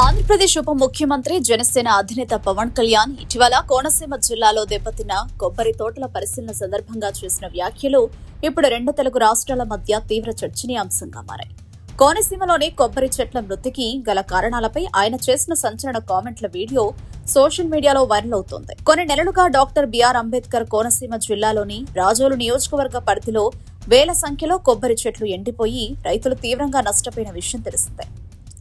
ఆంధ్రప్రదేశ్ ఉప ముఖ్యమంత్రి జనసేన అధినేత పవన్ కళ్యాణ్ ఇటీవల కోనసీమ జిల్లాలో దెబ్బతిన్న కొబ్బరి తోటల పరిశీలన సందర్భంగా చేసిన వ్యాఖ్యలు ఇప్పుడు రెండు తెలుగు రాష్ట్రాల మధ్య తీవ్ర చర్చనీయాంశంగా మారాయి. కోనసీమలోని కొబ్బరి చెట్ల మృతికి గల కారణాలపై ఆయన చేసిన సంచలన కామెంట్ల వీడియో సోషల్ మీడియాలో వైరల్ అవుతోంది. కొన్ని నెలలుగా డాక్టర్ బిఆర్ అంబేద్కర్ కోనసీమ జిల్లాలోని రాజోలు నియోజకవర్గ పరిధిలో వేల సంఖ్యలో కొబ్బరి చెట్లు ఎండిపోయి రైతులు తీవ్రంగా నష్టపోయిన విషయం తెలిసిందే.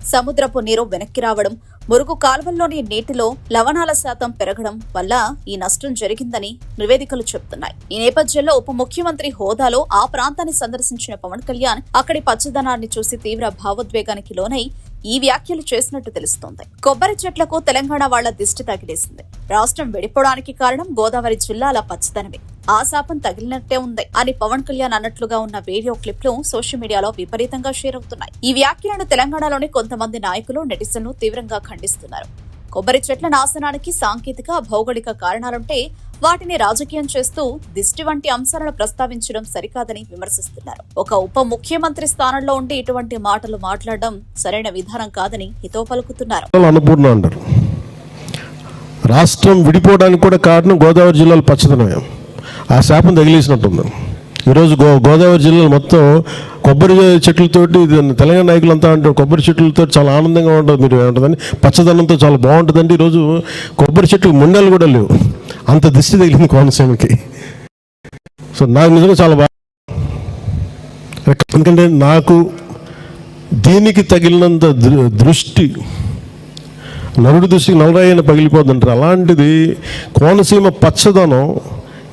సముద్రపు నీరు వెనక్కి రావడం మురుగు కాల్వల్లోని నీటిలో లవణాల శాతం పెరగడం వల్ల ఈ నష్టం జరిగిందని నివేదికలు చెబుతున్నాయి. ఈ నేపథ్యంలో ఉప ముఖ్యమంత్రి హోదాలో ఆ ప్రాంతాన్ని సందర్శించిన పవన్ కళ్యాణ్ అక్కడి పచ్చదనాన్ని చూసి తీవ్ర భావోద్వేగానికి లోనై ఈ వ్యాఖ్యలు చేసినట్టు తెలుస్తోంది. కొబ్బరి చెట్లకు తెలంగాణ వాళ్ళ దిష్టి తగిలేసింది. రాష్ట్రం విడిపోవడానికి కారణం గోదావరి జిల్లాల పచ్చదనమే. ఆ శాపం తగిలినట్టే ఉంది అని పవన్ కళ్యాణ్ అన్నట్లుగా ఉన్న వీడియో క్లిప్లు సోషల్ మీడియాలో విపరీతంగా షేర్ అవుతున్నాయి. ఈ వ్యాఖ్యలను తెలంగాణలోని కొంతమంది నాయకులు నెటిజన్లు తీవ్రంగా ఖండిస్తున్నారు. కొబ్బరి చెట్ల నాశనానికి సాంకేతిక భౌగోళిక కారణాలుంటే వాటిని రాజకీయం చేస్తూ దిష్టి వంటి అంశాలను ప్రస్తావించడం సరికాదని విమర్శిస్తున్నారు. ఒక ఉప ముఖ్యమంత్రి స్థానంలో ఉండి ఇటువంటి మాటలు మాట్లాడడం సరైన విధానం కాదని హితో పలుకుతున్నారు. రాష్ట్రం విడిపోవడానికి కూడా కారణం గోదావరి జిల్లాలో పచ్చదనమే. ఆ శాపం తగిలేసినట్టుంది. ఈరోజు గో గోదావరి జిల్లాలో మొత్తం కొబ్బరి చెట్లతోటి తెలంగాణ నాయకులు అంతా అంటారు కొబ్బరి చెట్లతో చాలా ఆనందంగా ఉంటుంది. మీరు ఏమంటుందని పచ్చదనంతో చాలా బాగుంటుందండి. ఈరోజు కొబ్బరి చెట్లు ముండలు కూడా లేవు. అంత దిష్టి తగిలింది కోనసీమకి. సో నాకు నిజంగా చాలా బాగా ఎందుకంటే నాకు దీనికి తగిలినంత దృ- దృష్టి నరుడి దృష్టికి నలరాయన పగిలిపోతుంటారు అలాంటిది కోనసీమ పచ్చదనం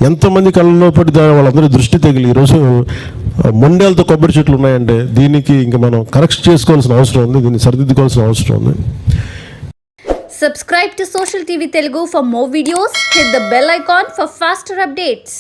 ఎంతమంది కళ్ళలో పడి వాళ్ళందరూ దృష్టి తగిలి ఈరోజు మొండేలతో కొబ్బరి చెట్లు ఉన్నాయంటే దీనికి ఇంకా మనం కరెక్ట్ చేసుకోవాల్సిన అవసరం ఉంది దీన్ని సరిదిద్దుకోవాల్సిన అవసరం ఉంది. Subscribe to social TV Telugu for more videos hit the bell icon for faster updates